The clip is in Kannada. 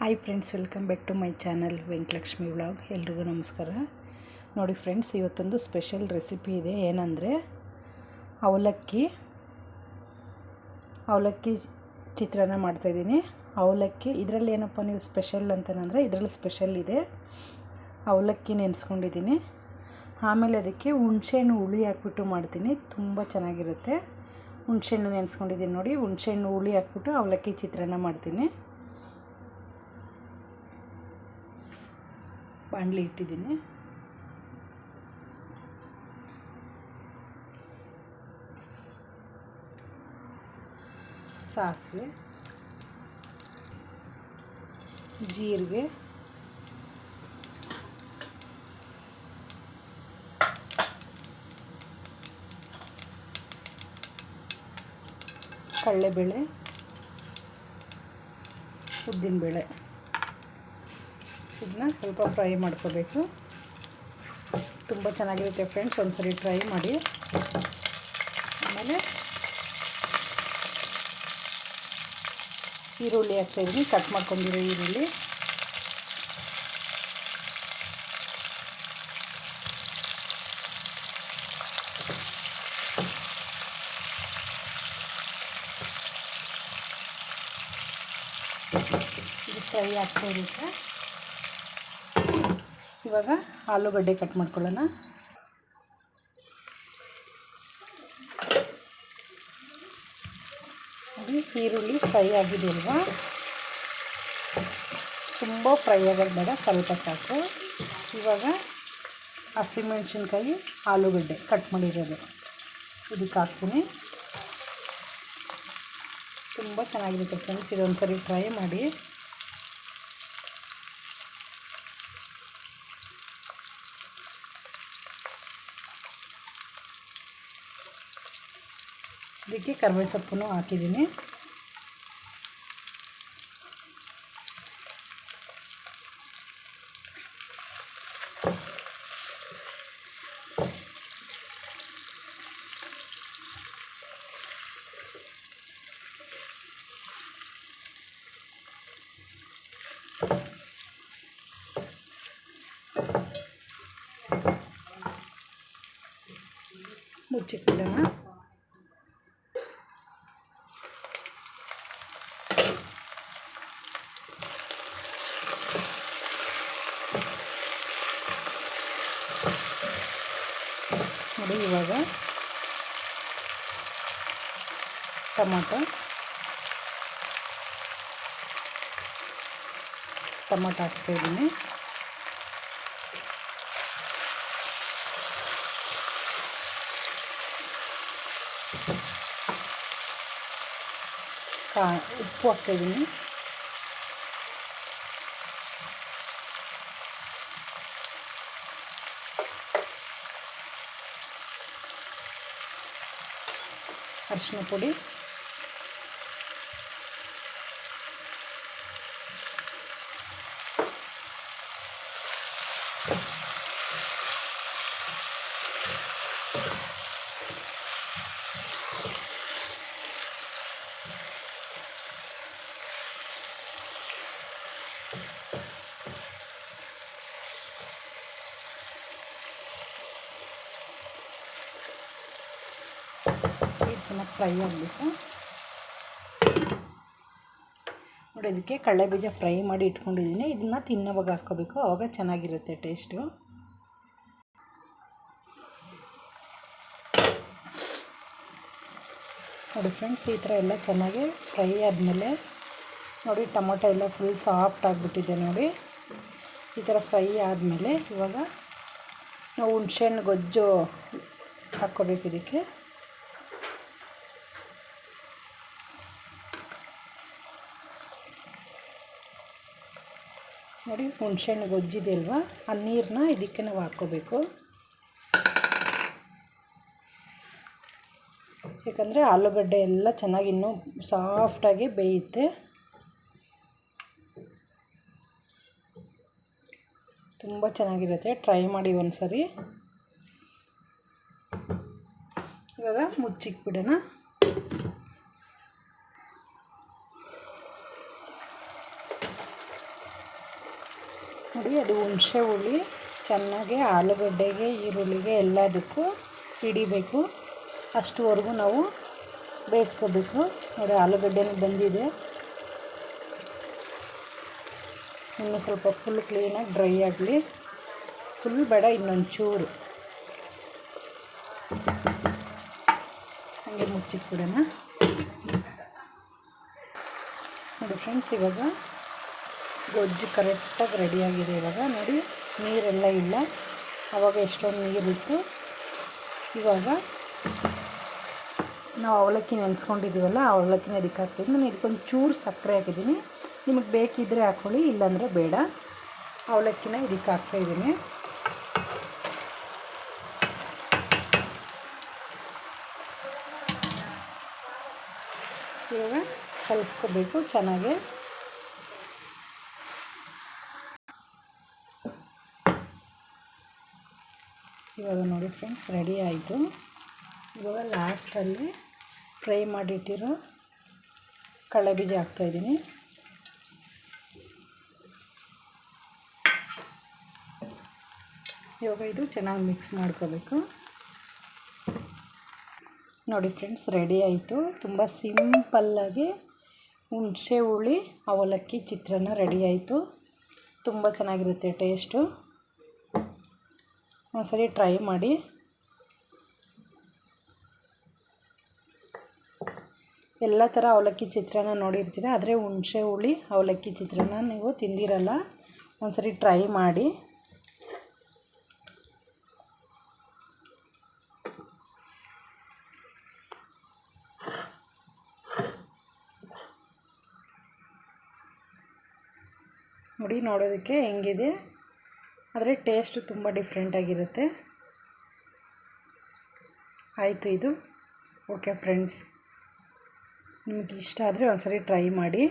Hi friends welcome back to my channel Venkatalakshmi vlog ಎಲ್ರಿಗೂ ನಮಸ್ಕಾರ. ನೋಡಿ ಫ್ರೆಂಡ್ಸ್ ಇವತ್ತೊಂದು ಸ್ಪೆಷಲ್ ರೆಸಿಪಿ ಇದೆ. ಏನಂದರೆ, ಅವಲಕ್ಕಿ ಅವಲಕ್ಕಿ ಚಿತ್ರಾನ್ನ ಮಾಡ್ತಾಯಿದ್ದೀನಿ ಅವಲಕ್ಕಿ, ಇದರಲ್ಲಿ ಏನಪ್ಪ ನೀವು ಸ್ಪೆಷಲ್ ಅಂತಂದರೆ, ಇದರಲ್ಲಿ ಸ್ಪೆಷಲ್ ಇದೆ. ಅವಲಕ್ಕಿ ನೆನೆಸ್ಕೊಂಡಿದ್ದೀನಿ. ಆಮೇಲೆ ಅದಕ್ಕೆ ಹುಣಸೆಹಣ್ಣು ಹುಳಿ ಹಾಕ್ಬಿಟ್ಟು ಮಾಡ್ತೀನಿ. ತುಂಬ ಚೆನ್ನಾಗಿರುತ್ತೆ. ಹುಣಸೆಹಣ್ಣು ನೆನೆಸ್ಕೊಂಡಿದ್ದೀನಿ ನೋಡಿ. ಹುಣ್ಸೆಹಣ್ಣು ಹುಳಿ ಹಾಕ್ಬಿಟ್ಟು ಅವಲಕ್ಕಿ ಚಿತ್ರಾನ್ನ ಮಾಡ್ತೀನಿ. ಬಾಣಲಿ ಇಟ್ಟಿದ್ದೀನಿ. ಸಾಸಿವೆ ಜೀರಿಗೆ ಕಡಲೆಬೇಳೆ ಉದ್ದಿನಬೇಳೆ. ಇದನ್ನ ಸ್ವಲ್ಪ ಫ್ರೈ ಮಾಡ್ಕೋಬೇಕು. ತುಂಬ ಚೆನ್ನಾಗಿರುತ್ತೆ ಫ್ರೆಂಡ್ಸ್, ಒಂದ್ಸರಿ ಟ್ರೈ ಮಾಡಿ. ಆಮೇಲೆ ಈರುಳ್ಳಿ ಹಾಕ್ತಾಯಿದ್ದೀನಿ ಕಟ್ ಮಾಡ್ಕೊಂಡಿರೋ ಈರುಳ್ಳಿ. ಇದು ಫ್ರೈ ಆಗ್ತಾ ಇರುತ್ತೆ. ಇವಾಗ ಆಲೂಗಡ್ಡೆ ಕಟ್ ಮಾಡ್ಕೊಳ್ಳೋಣ. ಈರುಳ್ಳಿ ಫ್ರೈ ಆಗಿದೆ ಅಲ್ವಾ ತುಂಬ ಫ್ರೈ ಆಗೋದು ಬೇಡ, ಸ್ವಲ್ಪ ಸಾಕು. ಇವಾಗ ಹಸಿಮೆಣ್ಸಿನ್ಕಾಯಿ, ಆಲೂಗಡ್ಡೆ ಕಟ್ ಮಾಡಿರೋದು. ಇದಕ್ಕೆ ಹಾಕ್ತೀನಿ. ತುಂಬ ಚೆನ್ನಾಗಿರುತ್ತೆ ಫ್ರೆಂಡ್ಸ್ ಇದೊಂದು ಸರಿ ಟ್ರೈ ಮಾಡಿ. ಇದಕ್ಕೆ ಕರಿಬೇವು ಸೊಪ್ಪನ್ನು ಹಾಕಿದ್ದೀನಿ ಮುಚ್ಚಿಕ್ಬಿಡೋಣ ನೋಡಿ ಇವಾಗ ಟೊಮೊಟೊ. ಟೊಮೊಟೊ ಹಾಕ್ತಾಯಿದ್ದೀನಿ ಉಪ್ಪು ಹಾಕ್ತಾಯಿದ್ದೀನಿ ಅರಿಶಿನ ಪುಡಿ ಚೆನ್ನಾಗಿ ಫ್ರೈ ಆಗಬೇಕು ನೋಡಿ, ಇದಕ್ಕೆ ಕಳ್ಳೆ ಬೀಜ ಫ್ರೈ ಮಾಡಿ ಇಟ್ಕೊಂಡಿದ್ದೀನಿ. ಇದನ್ನು ತಿನ್ನೋವಾಗ ಹಾಕ್ಕೋಬೇಕು. ಆವಾಗ ಚೆನ್ನಾಗಿರುತ್ತೆ ಟೇಸ್ಟು ನೋಡಿ ಫ್ರೆಂಡ್ಸ್ ಈ ಥರ ಎಲ್ಲ ಚೆನ್ನಾಗಿ ಫ್ರೈ ಆದಮೇಲೆ ನೋಡಿ, ಟೊಮೊಟೊ ಎಲ್ಲ ಫುಲ್ ಸಾಫ್ಟ್ ಆಗಿಬಿಟ್ಟಿದೆ ನೋಡಿ. ಈ ಥರ ಫ್ರೈ ಆದಮೇಲೆ ಇವಾಗ ನಾವು ಹುಣ್ಸೆಹಣ್ಣು ಗೊಜ್ಜು ಹಾಕ್ಕೋಬೇಕು ಇದಕ್ಕೆ. ನೋಡಿ, ಹುಣ್ಸೆಹಣ್ಣು ಗೊಜ್ಜಿದೆ ಅಲ್ವಾ? ಆ ನೀರನ್ನ ಇದಕ್ಕೆ ನಾವು ಹಾಕ್ಕೋಬೇಕು. ಯಾಕಂದರೆ ಆಲೂಗಡ್ಡೆ ಎಲ್ಲ ಚೆನ್ನಾಗಿ ಇನ್ನೂ ಸಾಫ್ಟಾಗಿ ಬೇಯುತ್ತೆ. ತುಂಬ ಚೆನ್ನಾಗಿರುತ್ತೆ. ಟ್ರೈ ಮಾಡಿ ಒಂದು ಸರಿ ಇವಾಗ ಮುಚ್ಚಿಕ್ಬಿಡೋಣ ನೋಡಿ ಅದು ಹುಣಸೆ ಹುಳಿ, ಚೆನ್ನಾಗಿ ಆಲೂಗಡ್ಡೆಗೆ, ಈರುಳ್ಳಿಗೆ ಎಲ್ಲದಕ್ಕೂ ಹಿಡಿಬೇಕು. ಅಷ್ಟುವರೆಗೂ ನಾವು ಬೇಯಿಸ್ಕೋಬೇಕು. ನೋಡಿ, ಆಲೂಗಡ್ಡೆನೂ ಬಂದಿದೆ. ಇನ್ನು ಸ್ವಲ್ಪ ಫುಲ್ ಕ್ಲೀನಾಗಿ ಡ್ರೈ ಆಗಲಿ. ಫುಲ್ ಬೇಡ, ಇನ್ನೊಂಚೂರು. ಹಂಗೆ ಮುಚ್ಚಿಟ್ಬಿಡೋಣ. ನೋಡಿ, ಫ್ರೆಂಡ್ಸ್, ಇವಾಗ ಗೊಜ್ಜು ಕರೆಕ್ಟಾಗಿ ರೆಡಿಯಾಗಿದೆ ಇವಾಗ. ನೋಡಿ, ನೀರೆಲ್ಲ ಇಲ್ಲ. ಆವಾಗ ಎಷ್ಟೊಂದು ನೀರಿತ್ತು. ಇವಾಗ ನಾವು ಅವಲಕ್ಕಿ ನೆನೆಸ್ಕೊಂಡಿದ್ದೀವಲ್ಲ ಅವಲಕ್ಕಿನ ಇದಕ್ಕೆ ಹಾಕ್ತೀನಿ ನಾನು ಇದಕ್ಕೊಂದು ಚೂರು ಸಕ್ಕರೆ ಹಾಕಿದ್ದೀನಿ. ನಿಮಗೆ ಬೇಕಿದ್ದರೆ ಹಾಕ್ಕೊಳ್ಳಿ ಇಲ್ಲಾಂದರೆ ಬೇಡ. ಅವಲಕ್ಕಿನ ಇದಕ್ಕೆ ಹಾಕ್ತಾಯಿದ್ದೀನಿ ಇವಾಗ ಕಲಿಸ್ಕೋಬೇಕು ಚೆನ್ನಾಗಿ. ಇವಾಗ ನೋಡಿ ಫ್ರೆಂಡ್ಸ್ ರೆಡಿ ಆಯಿತು. ಇವಾಗ ಲಾಸ್ಟಲ್ಲಿ ಫ್ರೈ ಮಾಡಿಟ್ಟಿರೋ ಕಳೆ ಬೀಜ ಹಾಕ್ತಾಯಿದ್ದೀನಿ ಇವಾಗ ಇದು ಚೆನ್ನಾಗಿ ಮಿಕ್ಸ್ ಮಾಡ್ಕೋಬೇಕು. ನೋಡಿ ಫ್ರೆಂಡ್ಸ್ ರೆಡಿ ಆಯಿತು. ತುಂಬ ಸಿಂಪಲ್ಲಾಗಿ ಹುಣಸೆ ಹುಳಿ, ಅವಲಕ್ಕಿ, ಚಿತ್ರಾನ್ನ ರೆಡಿ ಆಯಿತು. ತುಂಬ ಚೆನ್ನಾಗಿರುತ್ತೆ ಟೇಸ್ಟು ಒಂದ್ಸರಿ ಟ್ರೈ ಮಾಡಿ. ಎಲ್ಲ ಥರ ಅವಲಕ್ಕಿ ಚಿತ್ರಾನ್ನ ನೋಡಿರ್ತೀರ, ಆದರೆ ಹುಣಸೆ ಹುಳಿ ಅವಲಕ್ಕಿ ಚಿತ್ರಾನ್ನ ನೀವು ತಿಂದಿರಲ್ಲ, ಒಂದ್ಸರಿ ಟ್ರೈ ಮಾಡಿ. ನೋಡಿ ನೋಡೋದಕ್ಕೆ ಹೆಂಗಿದೆ. ಆದರೆ ಟೇಸ್ಟು ತುಂಬ ಡಿಫ್ರೆಂಟಾಗಿರುತ್ತೆ. ಆಯಿತು ಇದು. ಓಕೆ ಫ್ರೆಂಡ್ಸ್ ನಿಮಗೆ ಇಷ್ಟ ಆದರೆ ಒಂದ್ಸರಿ ಟ್ರೈ ಮಾಡಿ.